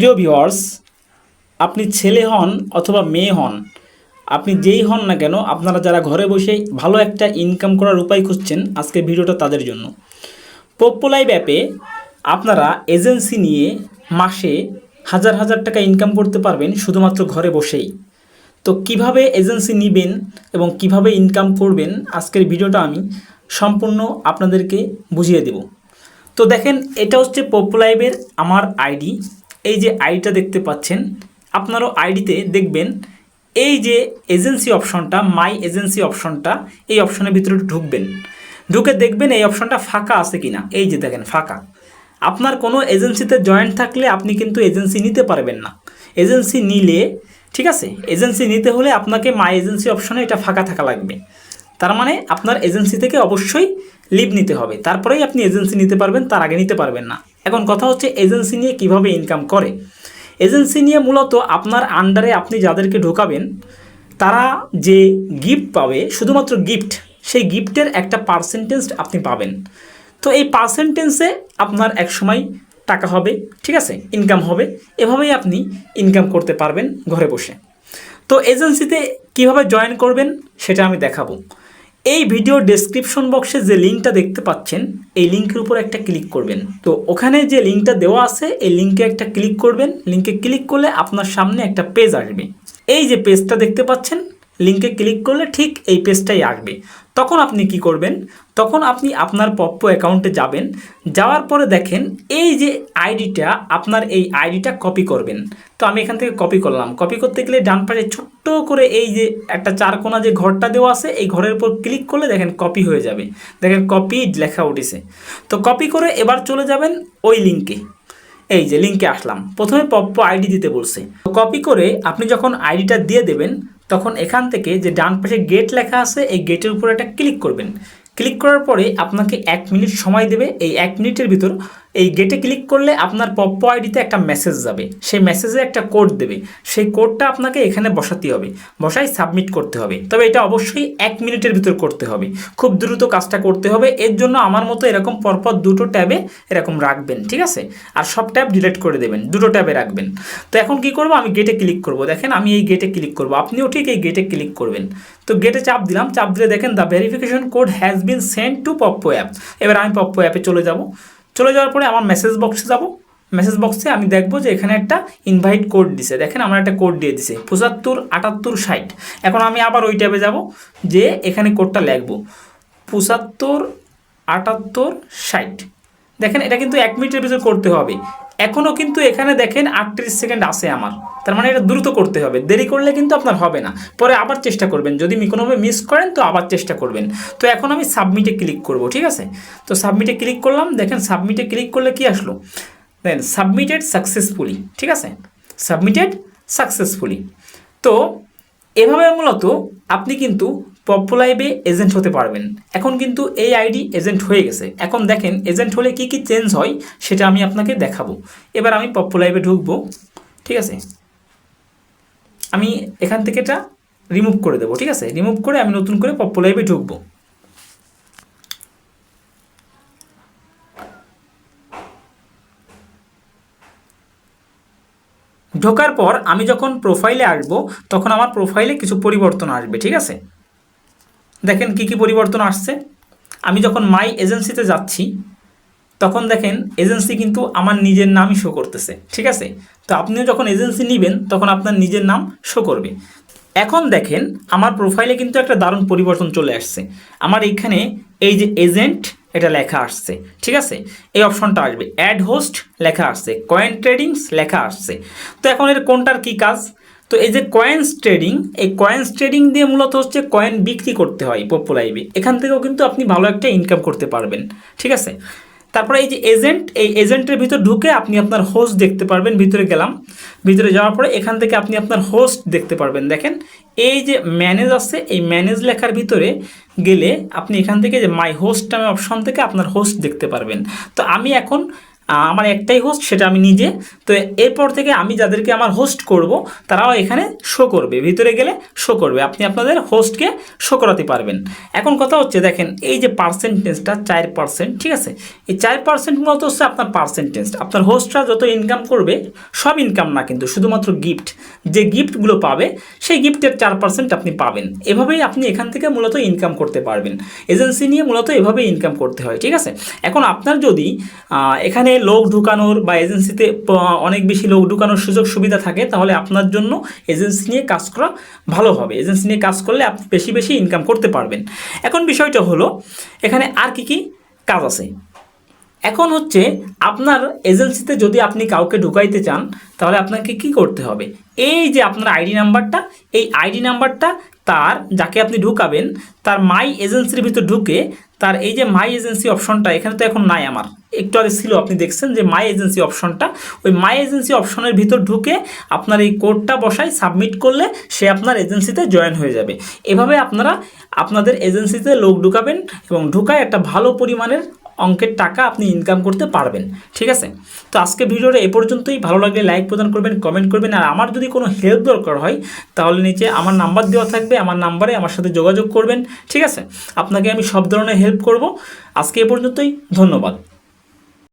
প্রিয় ভিউয়ার্স আপনি ছেলে হন অথবা মেয়ে হন, আপনি যেই হন না কেন, আপনারা যারা ঘরে বসে ভালো একটা ইনকাম করার উপায় খুঁজছেন আজকে ভিডিওটা তাদের জন্য। পপুলাই অ্যাপে আপনারা এজেন্সি নিয়ে মাসে হাজার হাজার টাকা ইনকাম করতে পারবেন শুধুমাত্র ঘরে বসেই। তো কীভাবে এজেন্সি নেবেন এবং কীভাবে ইনকাম করবেন, আজকের ভিডিওটা আমি সম্পূর্ণ আপনাদেরকে বুঝিয়ে দেব। তো দেখেন, এটা হচ্ছে পপুলাইভের আমার আইডি এই যে আইডিটা দেখতে পাচ্ছেন, আপনারও আইডিতে দেখবেন, এই যে এজেন্সি অপশনটা, মাই এজেন্সি অপশনটা, এই অপশনের ভিতরে ঢুকবেন। ঢুকে দেখবেন এই অপশনটা ফাঁকা আছে কিনা। এই যে দেখেন, ফাঁকা। আপনার কোনো এজেন্সিতে জয়েন্ট থাকলে আপনি কিন্তু এজেন্সি নিতে পারবেন না। এজেন্সি নিলে, ঠিক আছে, এজেন্সি নিতে হলে আপনাকে মাই এজেন্সি অপশনে এটা ফাঁকা থাকা লাগবে। তার মানে আপনার এজেন্সি থেকে অবশ্যই লিভ নিতে হবে। তারপরেই আপনি এজেন্সি নিতে পারবেন, তার আগে নিতে পারবেন না। এখন কথা হচ্ছে এজেন্সি নিয়ে কীভাবে ইনকাম করে। এজেন্সি নিয়ে মূলত আপনার আন্ডারে আপনি যাদেরকে ঢোকাবেন, তারা যে গিফট পাবে, শুধুমাত্র গিফট সেই গিফটের একটা পার্সেন্টেজ আপনি পাবেন। তো এই পার্সেন্টেজে আপনার এক সময় টাকা হবে, ঠিক আছে? ইনকাম হবে। এভাবেই আপনি ইনকাম করতে পারবেন ঘরে বসে। তো এজেন্সিতে কীভাবে জয়েন করবেন, সেটা আমি দেখাবো। এই ভিডিও ডেসক্রিপশন বক্সে যে লিঙ্কটা দেখতে পাচ্ছেন, এই লিঙ্কের উপর একটা ক্লিক করবেন। তো ওখানে যে লিঙ্কটা দেওয়া আছে, এই লিঙ্কে একটা ক্লিক করবেন। লিঙ্কে ক্লিক করলে আপনার সামনে একটা পেজ আসবে। এই যে পেজটা দেখতে পাচ্ছেন লিঙ্কে ক্লিক করলে ঠিক এই পেজটাই আসবে। তখন আপনি কি করবেন? তখন আপনি আপনার পপ্পো অ্যাকাউন্টে যাবেন। যাওয়ার পরে দেখেন, এই যে আইডিটা আপনার এই আইডিটা কপি করবেন। তো আমি এখান থেকে কপি করলাম। কপি করতে গেলে ডান পাশে ছোট্ট করে এই যে একটা চারকোনা যে ঘরটা দেওয়া আছে, এই ঘরের উপর ক্লিক করলে দেখেন কপি হয়ে যাবে। দেখেন কপি লেখা উঠেছে। তো কপি করে এবার চলে যাবেন ওই লিঙ্কে এই যে লিঙ্কে আসলাম। প্রথমে পপ্পো আইডি দিতে বলছে। কপি করে আপনি যখন আইডিটা দিয়ে দেবেন তখন এখান থেকে যে ডান পাশে গেট লেখা আছে, এই গেটের উপর একটা ক্লিক করবেন। ক্লিক করার পরে আপনাকে এক মিনিট সময় দেবে। এই এক মিনিটের ভিতর এই গেটে ক্লিক করলে আপনার পপ্পো আইডিতে একটা মেসেজ যাবে। সেই মেসেজে একটা কোড দেবে। সেই কোডটা আপনাকে এখানে বসাতে হবে। বসাই সাবমিট করতে হবে। তবে এটা অবশ্যই এক মিনিটের ভিতর করতে হবে। খুব দ্রুত কাজটা করতে হবে। এর জন্য আমার মতো এরকম পরপর দুটো ট্যাবে এরকম রাখবেন, ঠিক আছে? আর সব ট্যাব ডিলিট করে দেবেন, দুটো ট্যাবে রাখবেন। তো এখন কি করব? আমি গেটে ক্লিক করব। দেখেন আমি এই গেটে ক্লিক করব। আপনিও ঠিক এই গেটে ক্লিক করবেন। তো গেটে চাপ দিলাম। চাপ দিলে দেখেন the verification code has been send to Poppo app এবার আমি পপ্পো অ্যাপে চলে যাব। চলে যাওয়ার পরে আমার মেসেজ বক্সে যাব। মেসেজ বক্সে আমি দেখব যে এখানে একটা ইনভাইট কোড দিছে। দেখেন আমার একটা কোড দিয়ে দিছে, পঁচাত্তর, আটাত্তর, ষাট। এখন আমি আবার ওই ট্যাবে যাব যে এখানে কোডটা লিখব। পঁচাত্তর, আটাত্তর, ষাট। দেখেন এটা কিন্তু এক মিনিটের ভিতরে করতে হবে। এখনও কিন্তু এখানে দেখেন আটত্রিশ সেকেন্ড আছে আমার। তার মানে এটা দ্রুত করতে হবে। দেরি করলে কিন্তু আপনার হবে না। পরে আবার চেষ্টা করবেন। যদি কোনোভাবে মিস করেন, তো আবার চেষ্টা করবেন। তো এখন আমি সাবমিটে ক্লিক করব, ঠিক আছে? তো সাবমিটে ক্লিক করলাম। দেখেন সাবমিটে ক্লিক করলে কি আসলো? দেন সাবমিটেড সাকসেসফুলি ঠিক আছে? সাবমিটেড সাকসেসফুলি তো এভাবে মূলত আপনি কিন্তু পপুলাইভে এজেন্ট হতে পারবেন। এখন কিন্তু এই আইডি এজেন্ট হয়ে গেছে। এখন দেখেন, এজেন্ট হলে কি কি চেঞ্জ হয় সেটা আমি আপনাকে দেখাবো। এবার আমি পপুলাইভে ঢুকবো, ঠিক আছে? আমি এখান থেকে এটা রিমুভ করে দেবো, ঠিক আছে? রিমুভ করে আমি নতুন করে পপুলাইভে ঢুকবো। ঢোকার পর আমি যখন প্রোফাইলে আসব, তখন আমার প্রোফাইলে কিছু পরিবর্তন আসবে, ঠিক আছে? দেখেন কি কি পরিবর্তন আসছে। আমি যখন মাই এজেন্সিতে যাচ্ছি, তখন দেখেন এজেন্সি কিন্তু আমার নিজের নামই শো করতেছে, ঠিক আছে? তো আপনিও যখন এজেন্সি নেবেন, তখন আপনার নিজের নাম শো করবে। এখন দেখেন আমার প্রোফাইলে কিন্তু একটা দারুণ পরিবর্তন চলে আসছে। আমার এইখানে এই যে এজেন্ট এটা লেখা আসছে, ঠিক আছে? এই অপশনটা আসবে। অ্যাড হোস্ট লেখা আসছে। কয়েন ট্রেডিংস লেখা আসছে। তো এখন এর কোনটার কি কাজ? তো এই যে কয়েন্স ট্রেডিং এই কয়েন্স ট্রেডিং দিয়ে মূলত হচ্ছে কয়েন বিক্রি করতে হয় পপুলাইভে এখান থেকেও কিন্তু আপনি ভালো একটা ইনকাম করতে পারবেন, ঠিক আছে? তারপরে এই যে এজেন্ট এই এজেন্টের ভিতর ঢুকে আপনি আপনার হোস্ট দেখতে পারবেন, ভিতরে গেলাম। ভিতরে যাওয়ার পরে এখান থেকে আপনি আপনার হোস্ট দেখতে পারবেন, দেখেন? এই যে ম্যানেজ আছে, এই ম্যানেজ লেখার ভিতরে গেলে আপনি এখান থেকে যে মাই হোস্ট নামে অপশন থেকে আপনার হোস্ট দেখতে পারবেন। তো আমি এখন আমার একটাই হোস্ট সেটা আমি নিজে। তো এরপর থেকে আমি যাদেরকে আমার হোস্ট করব, তারাও এখানে শো করবে, ভিতরে গেলে শো করবে। আপনি আপনাদের হোস্টকে শো করাতে পারবেন। এখন কথা হচ্ছে, দেখেন, এই যে পার্সেন্টেজটা চার পার্সেন্ট ঠিক আছে? এই চার পার্সেন্ট মূলত হচ্ছে আপনার পার্সেন্টেজ আপনার হোস্টরা যত ইনকাম করবে, সব ইনকাম না কিন্তু, শুধুমাত্র গিফট যে গিফটগুলো পাবে, সেই গিফটের চার পার্সেন্ট আপনি পাবেন। এভাবেই আপনি এখান থেকে মূলত ইনকাম করতে পারবেন। এজেন্সি নিয়ে মূলত এভাবেই ইনকাম করতে হয়, ঠিক আছে? এখন আপনার যদি এখানে লোক ঢুকানোর বা এজেন্সিতে অনেক বেশি লোক ঢুকানোর সুযোগ সুবিধা থাকে, তাহলে আপনার জন্য এজেন্সি নিয়ে কাজ করা ভালো হবে। এজেন্সি নিয়ে কাজ করলে আপনি বেশি বেশি ইনকাম করতে পারবেন। এখন বিষয়টা হলো, এখানে আর কি কি কাজ আছে? এখন হচ্ছে আপনার এজেন্সিতে যদি আপনি কাউকে ঢুকাইতে চান, তাহলে আপনাকে কি করতে হবে? এই যে আপনার আইডি নাম্বারটা, এই আইডি নাম্বারটা তার, যাকে আপনি ঢুকাবেন, তার মাই এজেন্সির ভিতর ঢুকে তার এই যে মাই এজেন্সি অপশনটা, এখানে তো এখন নাই আমার। একটু আগে ছিল, আপনি দেখছেন যে মাই এজেন্সি অপশনটা, ওই মাই এজেন্সি অপশনের ভিতর ঢুকে আপনার এই কোডটা বসাই সাবমিট করলে সে আপনার এজেন্সিতে জয়েন হয়ে যাবে। এভাবে আপনারা আপনাদের এজেন্সিতে লোক ঢুকাবেন এবং ঢুকায় একটা ভালো পরিমাণের অঙ্কের টাকা আপনি ইনকাম করতে পারবেন, ঠিক আছে? তো আজকে ভিডিওটা এ পর্যন্তই। ভালো লাগলে লাইক প্রদান করবেন কমেন্ট করবেন, আর আমার যদি কোনো হেল্প দরকার হয়, তাহলে নিচে আমার নাম্বার দেওয়া থাকবে, আমার নাম্বারে আমার সাথে যোগাযোগ করবেন, ঠিক আছে? আপনাকে আমি সব ধরনের হেল্প করব। আজকে এ পর্যন্তই, ধন্যবাদ।